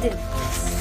Dimples.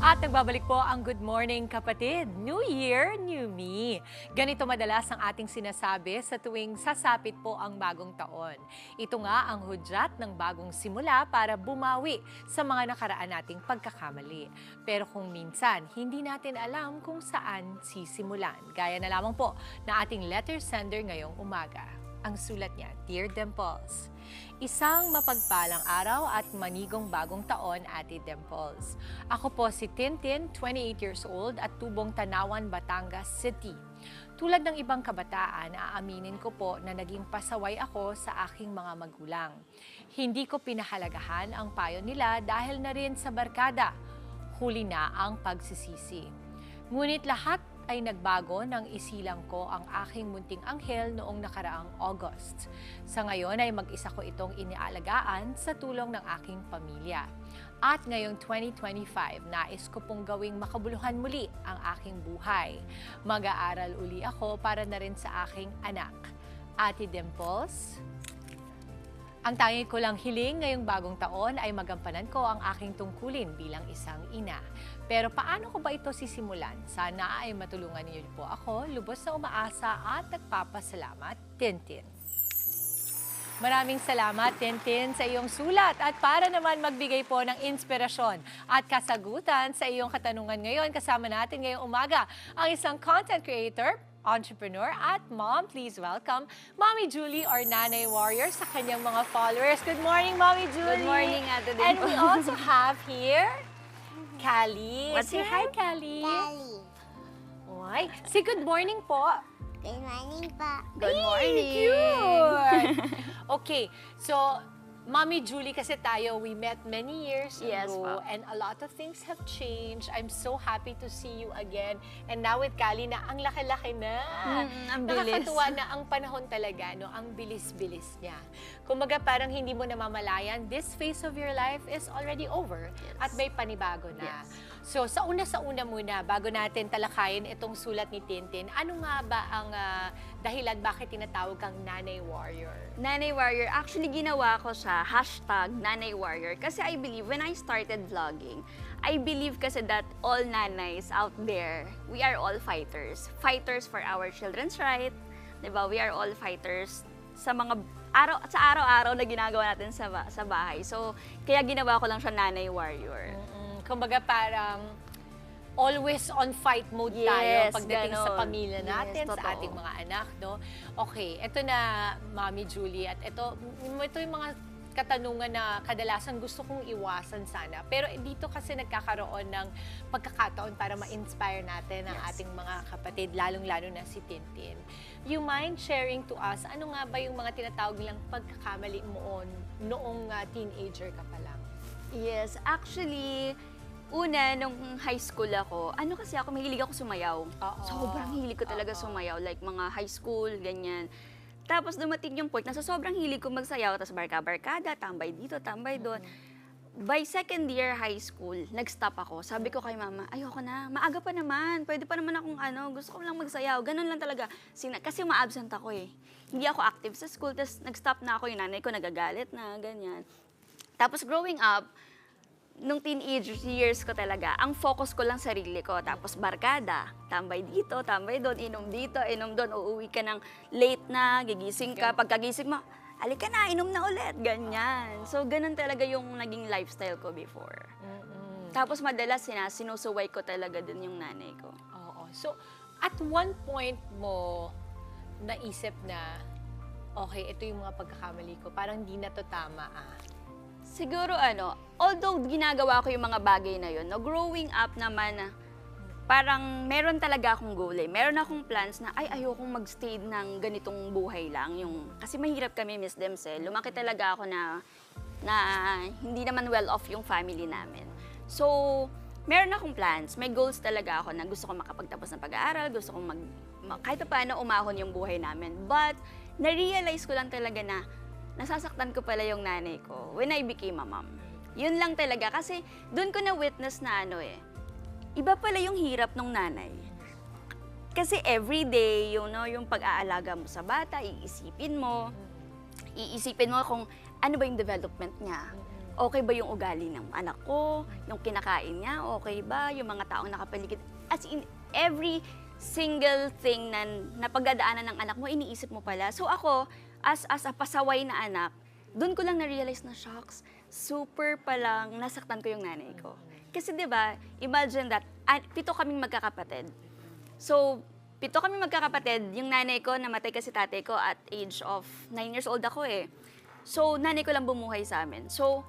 At nagbabalik po ang Good Morning Kapatid. New Year, New Me. Ganito madalas ang ating sinasabi sa tuwing sasapit po ang bagong taon. Ito nga ang hudyat ng bagong simula para bumawi sa mga nakaraan nating pagkakamali. Pero kung minsan, hindi natin alam kung saan sisimulan. Gaya na lamang po na ating letter sender ngayong umaga. Ang sulat niya, Dear Dimples, Isang mapagpalang araw at manigong bagong taon, Ate Dimples. Ako po si Tintin, 28 years old at tubong Tanawan, Batangas City. Tulad ng ibang kabataan, aaminin ko po na naging pasaway ako sa aking mga magulang. Hindi ko pinahalagahan ang payo nila dahil na rin sa barkada. Huli na ang pagsisisi. Ngunit lahat ay nagbago nang isilang ko ang aking munting anghel noong nakaraang August. Sa ngayon ay mag-isa ko itong inialagaan sa tulong ng aking pamilya. At ngayong 2025, nais ko pong gawing makabuluhan muli ang aking buhay. Mag-aaral uli ako para na rin sa aking anak. Ate Dimples, ang tangi ko lang hiling ngayong bagong taon ay magampanan ko ang aking tungkulin bilang isang ina. Pero paano ko ba ito sisimulan? Sana ay matulungan niyo po ako, lubos na umaasa at nagpapasalamat, Tintin. Maraming salamat, Tintin, sa iyong sulat at para naman magbigay po ng inspirasyon at kasagutan sa iyong katanungan ngayon, kasama natin ngayong umaga ang isang content creator, entrepreneur at mom. Please welcome Mommy Julie or Nanay Warrior sa kanyang mga followers. Good morning, Mommy Julie. Good morning, Ate And Dimple. we also have here Callie. What's Say your hi, Callie. Daddy. Oy, say good morning po. Good morning po. Good morning. cute! okay, so Mommy Julie kasi tayo, we met many years Yes, ago po. and a lot of things have changed. I'm so happy to see you again. And now with Kali na ang laki-laki na. Mm, ang bilis. Nakakatuwa na ang panahon talaga, no? Ang bilis-bilis niya. Kumbaga parang hindi mo namamalayan, this phase of your life is already over Yes. at may panibago na. Yes. So sa una sa una muna, bago natin talakayin itong sulat ni Tintin, ano nga ba ang ah, dahilan bakit tinatawag kang Nanay Warrior? Nanay Warrior, actually ginawa ko siya, hashtag Nanay Warrior. Kasi I believe, when I started vlogging, I believe kasi that all nanays out there, we are all fighters. Fighters for our children's right. 'Di ba? We are all fighters sa mga araw sa araw-araw na ginagawa natin sa sa bahay. So, kaya ginawa ko lang siya Nanay Warrior. Mm, kumbaga parang always on fight mode tayo Yes, pagdating sa ganon. pamilya Yes, natin, sa totoo. ating mga anak, no? Okay, ito na, Mami Julie, at ito, m- ito yung mga katanungan na kadalasan gusto kong iwasan sana. Pero dito kasi nagkakaroon ng pagkakataon para ma-inspire natin ang Yes. ating mga kapatid, lalong-lalo na si Tintin. You mind sharing to us, ano nga ba yung mga tinatawag nilang pagkakamali mo noong ah, teenager ka pa lang? Yes, actually, una, nung high school ako, ano kasi ako, mahilig ako sumayaw. Oo. Sobrang hilig ko talaga Oo. sumayaw, like mga high school, ganyan. Tapos dumating yung point na sa sobrang hilig ko magsayaw, tapos barka-barkada, tambay dito, tambay doon. By second year high school, nag-stop ako. Sabi ko kay mama, ayoko na, maaga pa naman, pwede pa naman akong ano, gusto ko lang magsayaw. Ganun lang talaga. Sina- kasi ma-absent ako eh. Hindi ako active sa school, tapos nag-stop na ako, yung nanay ko nagagalit na, ganyan. Tapos growing up, nung teenage years ko talaga, ang focus ko lang sarili ko. Tapos barkada, tambay dito, tambay doon, inom dito, inom doon, uuwi ka ng late na, gigising ka. Pagkagising mo, alika na, inom na ulit, ganyan. So, ganun talaga yung naging lifestyle ko before. Mm-mm. Tapos madalas, sina, sinusuway ko talaga din yung nanay ko. Oo. So, at one point mo naisip na, okay, ito yung mga pagkakamali ko. Parang di na to tama ah. Siguro ano, although ginagawa ko yung mga bagay na yun, no, growing up naman, parang meron talaga akong goal eh. Meron akong plans na, ay, ayokong magstay ng ganitong buhay lang. Yung, kasi mahirap kami, Miss Demsel. Lumaki talaga ako na, na hindi naman well off yung family namin. So, meron akong plans. May goals talaga ako na gusto ko makapagtapos ng pag-aaral, gusto kong mag, ma- kahit pa paano umahon yung buhay namin. But, na-realize ko lang talaga na nasasaktan ko pala yung nanay ko when I became a mom. Yun lang talaga. Kasi doon ko na-witness na ano eh, iba pala yung hirap ng nanay. Kasi everyday, you know, yung pag-aalaga mo sa bata, iisipin mo, iisipin mo kung ano ba yung development niya? Okay ba yung ugali ng anak ko? Yung kinakain niya? Okay ba? Yung mga taong nakapaligid? As in, every single thing na napagdadaanan ng anak mo, iniisip mo pala. So ako, as, as a pasaway na anak, doon ko lang na-realize na, shocks, super palang nasaktan ko yung nanay ko. Kasi 'di ba, imagine that, ah, pito kaming magkakapatid. So, pito kami magkakapatid. Yung nanay ko, namatay kasi tatay ko at age of 9 years old ako eh. So, nanay ko lang bumuhay sa amin. So,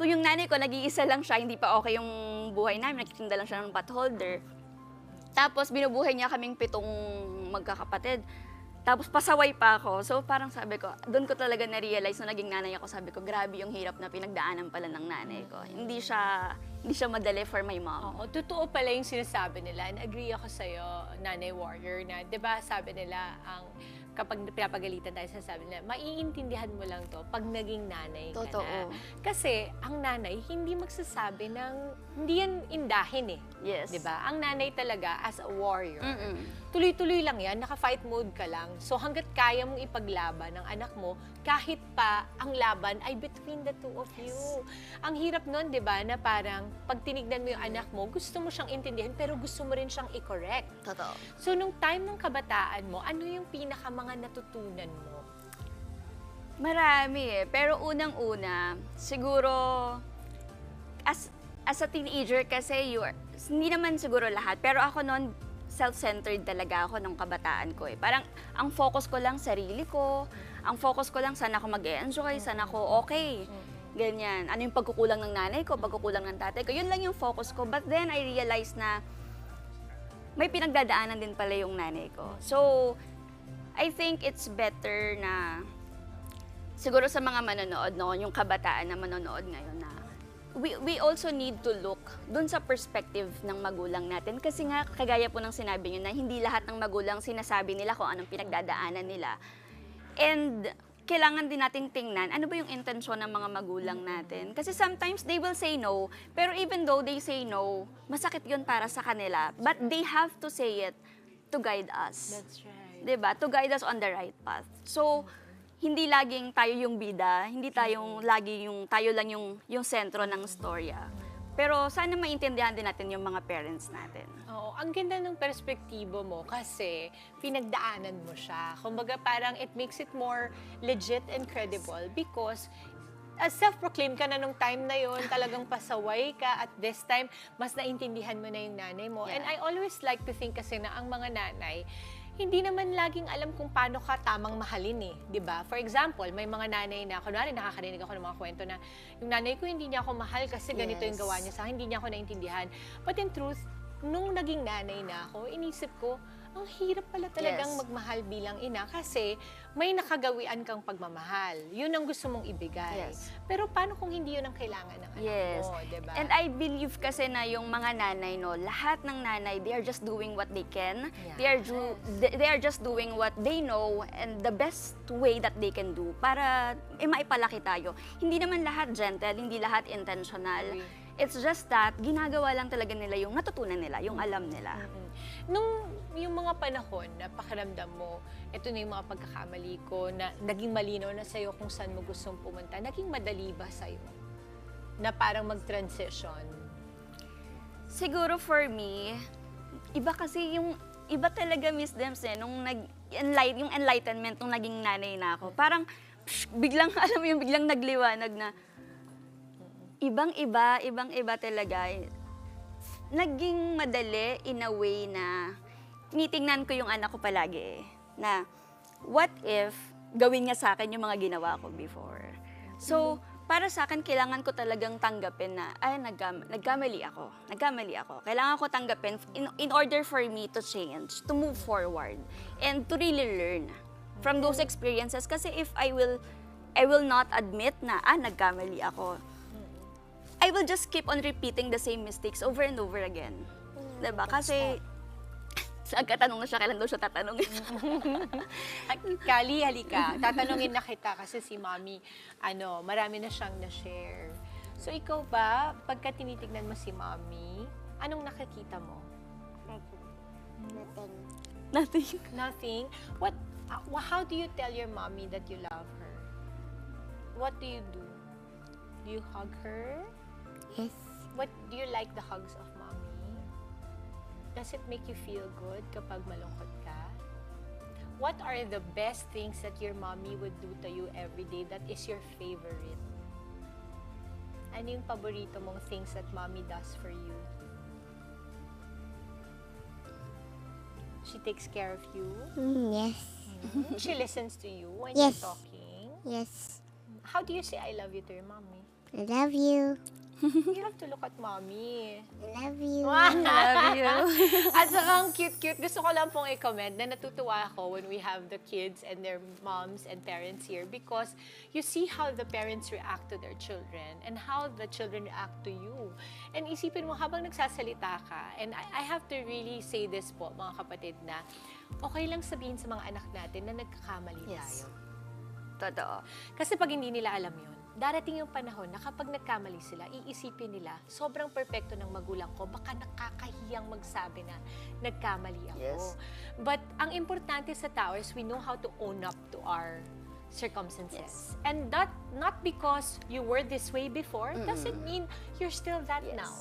kung yung nanay ko, nag-iisa lang siya, hindi pa okay yung buhay namin, nagtitinda lang siya ng pot holder. Tapos, binubuhay niya kaming pitong magkakapatid. Tapos, pasaway pa ako. So, parang sabi ko, doon ko talaga na-realize na naging nanay ako. Sabi ko, grabe yung hirap na pinagdaanan pala ng nanay ko. Hindi siya, hindi siya madali for my mom. Oo, totoo pala yung sinasabi nila. And agree ako sa'yo, Nanay Warrior, na, di ba sabi nila, ang kapag pinapagalitan tayo, sasabi nila, maiintindihan mo lang to pag naging nanay ka Totoo. na. Kasi ang nanay, hindi magsasabi ng, hindi yan indahin eh. Yes. Di ba? Ang nanay talaga, as a warrior, Mm-mm. Tuloy-tuloy lang yan, naka-fight mode ka lang. So hanggat kaya mong ipaglaban ng anak mo, kahit pa ang laban ay between the two of you. Ang hirap nun, di ba, na parang pag tinignan mo yung anak mo, gusto mo siyang intindihan, pero gusto mo rin siyang i-correct. Totoo. So nung time ng kabataan mo, ano yung pinaka mga natutunan mo? Marami eh. Pero unang-una, siguro, as, as a teenager kasi, you are, hindi naman siguro lahat, pero ako noon, self-centered talaga ako nung kabataan ko eh. Parang, ang focus ko lang sarili ko, ang focus ko lang saan ako mag-enjoy, saan ako okay. Ganyan. Ano yung pagkukulang ng nanay ko, pagkukulang ng tatay ko. Yun lang yung focus ko. But then, I realized na may pinagdadaanan din pala yung nanay ko. So, I think it's better na siguro sa mga manonood no, yung kabataan na manonood ngayon na we, we also need to look dun sa perspective ng magulang natin. Kasi nga, kagaya po ng sinabi nyo na hindi lahat ng magulang sinasabi nila kung anong pinagdadaanan nila. And kailangan din nating tingnan ano ba yung intensyon ng mga magulang natin. Kasi sometimes they will say no, pero even though they say no, masakit yun para sa kanila. But they have to say it to guide us. right. 'di ba? To guide us on the right path. So, hindi laging tayo yung bida, hindi tayong lagi yung tayo lang yung yung sentro ng storya. Pero sana maintindihan din natin yung mga parents natin. Oo, ang ganda ng perspektibo mo kasi pinagdaanan mo siya. Kumbaga parang it makes it more legit and credible because as self-proclaim ka na nung time na yon talagang pasaway ka at this time mas naintindihan mo na yung nanay mo. And I Yeah. always like to think kasi na ang mga nanay hindi naman laging alam kung paano ka tamang mahalin eh, 'di ba? For example, may mga nanay na kunwari nakakarinig ako ng mga kwento na yung nanay ko hindi niya ako mahal kasi ganito yung Yes. gawa niya sa akin, hindi niya ako naintindihan. But in truth, nung naging nanay na ako, inisip ko, ang hirap pala talagang Yes. magmahal bilang ina kasi may nakagawian kang pagmamahal. Yun ang gusto mong ibigay. Yes. Pero paano kung hindi yun ang kailangan ng anak Yes. mo, di ba? And I believe kasi na yung mga nanay, no, lahat ng nanay, they are just doing what they can. They are ju- they they are just doing what they know and the best way that they can do para eh, maipalaki tayo. Hindi naman lahat gentle, hindi lahat intentional. Agree. It's just that ginagawa lang talaga nila yung natutunan nila, yung alam nila. Mm. Nung yung mga panahon na pakiramdam mo, ito na yung mga pagkakamali ko, na naging malinaw na sa'yo kung saan mo gustong pumunta, naging madali ba sa'yo? Na parang mag-transition? Siguro for me, iba kasi yung iba talaga Miss Dems eh nung nag enlight yung enlightenment nung naging nanay na ako. Parang psh, biglang alam mo yung biglang nagliwanag na ibang-iba, ibang-iba talaga. Naging madali in a way na tinitingnan ko yung anak ko palagi eh, na what if gawin niya sa akin yung mga ginawa ko before. So, para sa akin, kailangan ko talagang tanggapin na, ay, nagkam- nagkamali ako. Nagkamali ako. Kailangan ko tanggapin in, in order for me to change, to move forward, and to really learn from those experiences. Kasi if I will, I will not admit na, ah, nagkamali ako, I will just keep on repeating the same mistakes over and over again. Diba? Kasi, sa katanong na siya, kailan daw siya tatanungin? Kali, halika. Tatanungin na kita kasi si Mami, ano, marami na siyang na-share. So, ikaw ba, pagka tinitignan mo si Mami, anong nakikita mo? Nothing. Nothing. Nothing? What, uh, how do you tell your mommy that you love her? what do you do? Do you hug her? Yes. What do you like the hugs of mommy? Does it make you feel good kapag malungkot ka? What are the best things that your mommy would do to you every day that is your favorite? Ano yung paborito mong things that mommy does for you? She takes care of you. Mm, yes. She listens to you when Yes. you're talking. Yes. How do you say I love you to your mommy? I love you. You have to look at mommy. I love you. Love you. At saka ang cute-cute. Gusto ko lang pong i-comment na natutuwa ako when we have the kids and their moms and parents here because you see how the parents react to their children and how the children react to you. And isipin mo habang nagsasalita ka, and I, I have to really say this po mga kapatid na okay lang sabihin sa mga anak natin na nagkakamali Yes. tayo. Totoo. Kasi pag hindi nila alam yun, darating yung panahon na kapag nagkamali sila, iisipin nila, sobrang perpekto ng magulang ko, baka nakakahiyang magsabi na nagkamali ako. Yes. But ang importante sa tao is we know how to own up to our circumstances. And that not because you were this way before, doesn't mean you're still that Yes. now.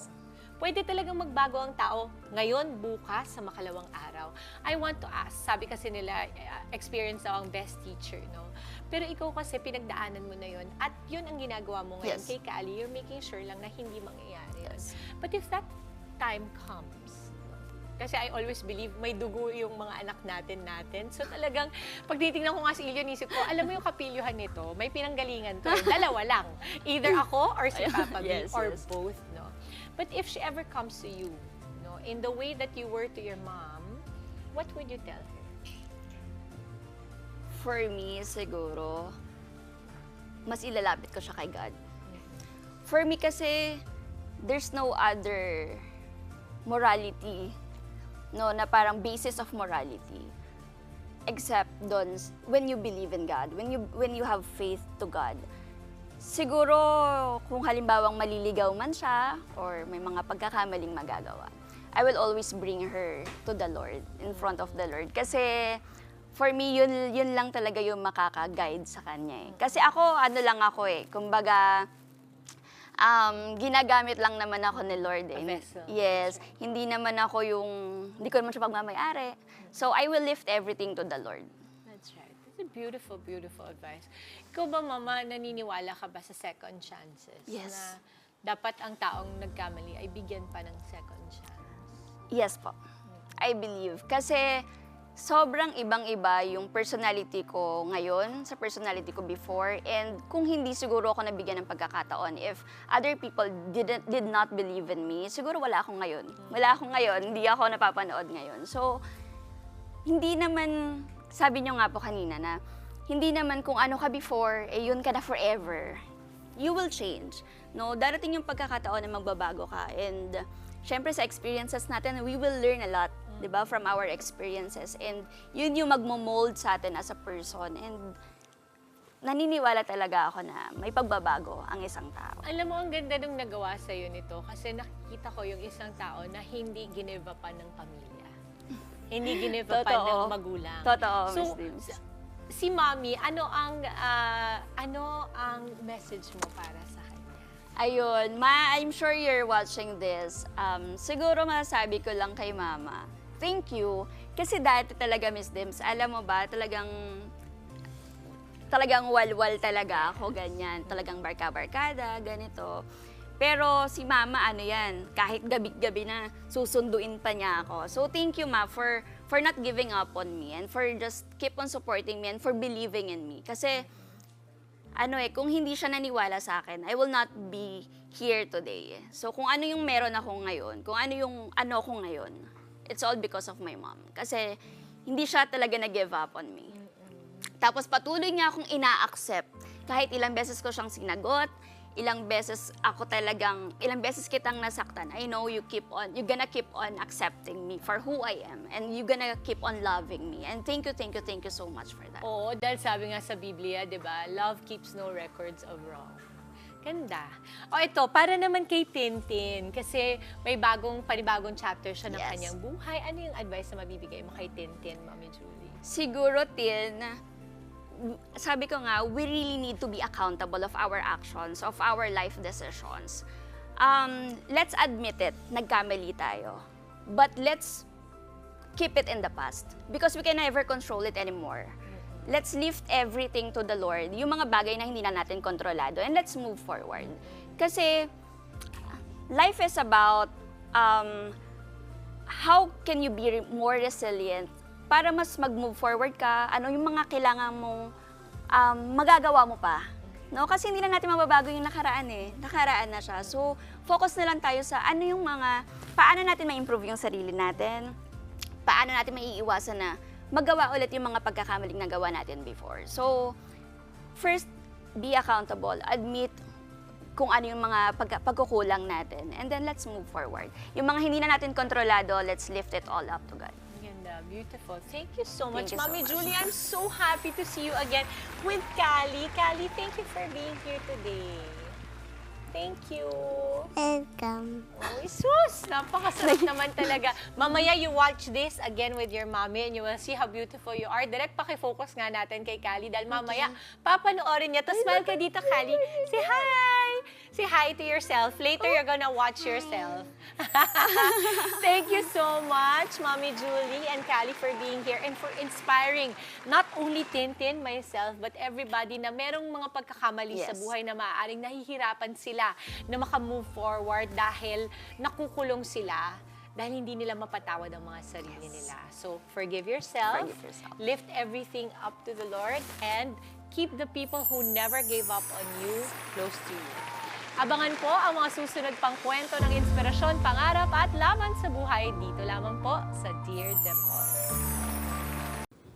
Pwede talagang magbago ang tao ngayon, bukas, sa makalawang araw. I want to ask, sabi kasi nila, uh, experience daw ang best teacher, no? Pero ikaw kasi pinagdaanan mo na yon at yun ang ginagawa mo ngayon Yes. kay Kali, you're making sure lang na hindi mangyayari yun. Yes. But if that time comes, kasi I always believe may dugo yung mga anak natin natin. So talagang, pag titingnan ko nga si Ilyo, nisip ko, alam mo yung kapilyuhan nito, may pinanggalingan to. eh. Dalawa lang. Either ako or si Papa B Yes, or yes. both? But if she ever comes to you, no, in the way that you were to your mom, what would you tell her? For me, siguro, mas ilalapit ko siya kay God. For me kasi, there's no other morality, no, na parang basis of morality. Except doon, when you believe in God, when you, when you have faith to God. Siguro, kung halimbawang maliligaw man siya, or may mga pagkakamaling magagawa, I will always bring her to the Lord, in front of the Lord. Kasi, for me, yun, yun lang talaga yung makaka-guide sa kanya eh. Kasi ako, ano lang ako eh, kumbaga, um, ginagamit lang naman ako ni Lord eh. Yes, hindi naman ako yung, hindi ko naman siya pagmamayari. So, I will lift everything to the Lord. That's right. That's a beautiful, beautiful advice. Ikaw ba, Mama, naniniwala ka ba sa second chances? Yes. Na dapat ang taong nagkamali ay bigyan pa ng second chance. Yes po. I believe. Kasi sobrang ibang-iba yung personality ko ngayon sa personality ko before. And kung hindi siguro ako nabigyan ng pagkakataon, if other people didn't, did not believe in me, siguro wala ako ngayon. Wala ako ngayon, hindi ako napapanood ngayon. So, hindi naman, sabi nyo nga po kanina na, hindi naman kung ano ka before, eh yun ka na forever. You will change. No, darating yung pagkakataon na magbabago ka. And syempre sa experiences natin, we will learn a lot, 'di ba, from our experiences. And yun yung magmo-mold sa atin as a person. And naniniwala talaga ako na may pagbabago ang isang tao. Alam mo, ang ganda nung nagawa sa'yo nito kasi nakikita ko yung isang tao na hindi gineva pa ng pamilya. Hindi gineva pa ng magulang. Totoo, So, Miss Dims. Si Mami, ano ang ah, ano ang message mo para sa kanya? Ayun, ma, I'm sure you're watching this. Um, siguro masasabi ko lang kay mama, thank you. Kasi dati talaga, Miss Dims, alam mo ba, talagang talagang walwal talaga ako, ganyan. Talagang barka-barkada, ganito. Pero si mama, ano yan, kahit gabi-gabi na, susunduin pa niya ako. So thank you, ma, for, for not giving up on me and for just keep on supporting me and for believing in me. Kasi, ano eh, kung hindi siya naniwala sa akin, I will not be here today. So kung ano yung meron ako ngayon, kung ano yung ano ko ngayon, it's all because of my mom. Kasi hindi siya talaga nag-give up on me. Tapos patuloy niya akong ina-accept. Kahit ilang beses ko siyang sinagot, ilang beses ako talagang, ilang beses kitang nasaktan. I know you keep on, you're gonna keep on accepting me for who I am. And you're gonna keep on loving me. And thank you, thank you, thank you so much for that. Oo, dahil sabi nga sa Biblia, di ba, love keeps no records of wrong. Ganda. O ito, para naman kay Tintin, kasi may bagong, panibagong chapter siya ng Yes. kanyang buhay. Ano yung advice na mabibigay mo kay Tintin, Mami Julie? Siguro, Tin, sabi ko nga, we really need to be accountable of our actions, of our life decisions. Um, let's admit it, nagkamali tayo. But let's keep it in the past because we can never control it anymore. Let's lift everything to the Lord, yung mga bagay na hindi na natin kontrolado, and let's move forward. Kasi life is about um, how can you be re- more resilient para mas mag-move forward ka, ano yung mga kailangan mong um, magagawa mo pa. No? Kasi hindi na natin mababago yung nakaraan eh. Nakaraan na siya. So, focus na lang tayo sa ano yung mga, paano natin ma-improve yung sarili natin, paano natin maiiwasan na magawa ulit yung mga pagkakamaling nagawa natin before. So, first, be accountable. Admit kung ano yung mga pagka- pagkukulang natin. And then, let's move forward. Yung mga hindi na natin kontrolado, let's lift it all up to God. Beautiful. Thank you so much, Thank you so Mommy much. Julie. I'm so happy to see you again with Kali. Kali, thank you for being here today. Thank you. Welcome. Oh, sus! Napakasarap naman talaga. Mamaya you watch this again with your mommy and you will see how beautiful you are. Direct pakifocus nga natin kay Kali dahil mamaya papanoorin niya. Tapos smile ka dito, Kali. Say hi! Say hi to yourself. Later, you're gonna watch yourself. Thank you so much, Mommy Julie and Kali for being here and for inspiring not only Tintin, myself, but everybody na merong mga pagkakamali sa Yes. buhay na maaaring nahihirapan sila na makamove forward dahil nakukulong sila dahil hindi nila mapatawad ang mga sarili nila. So, forgive yourself, Forgive yourself. lift everything up to the Lord, and keep the people who never gave up on you close to you. Abangan po ang mga susunod pang kwento ng inspirasyon, pangarap at laman sa buhay dito lamang po sa Dear Dimple.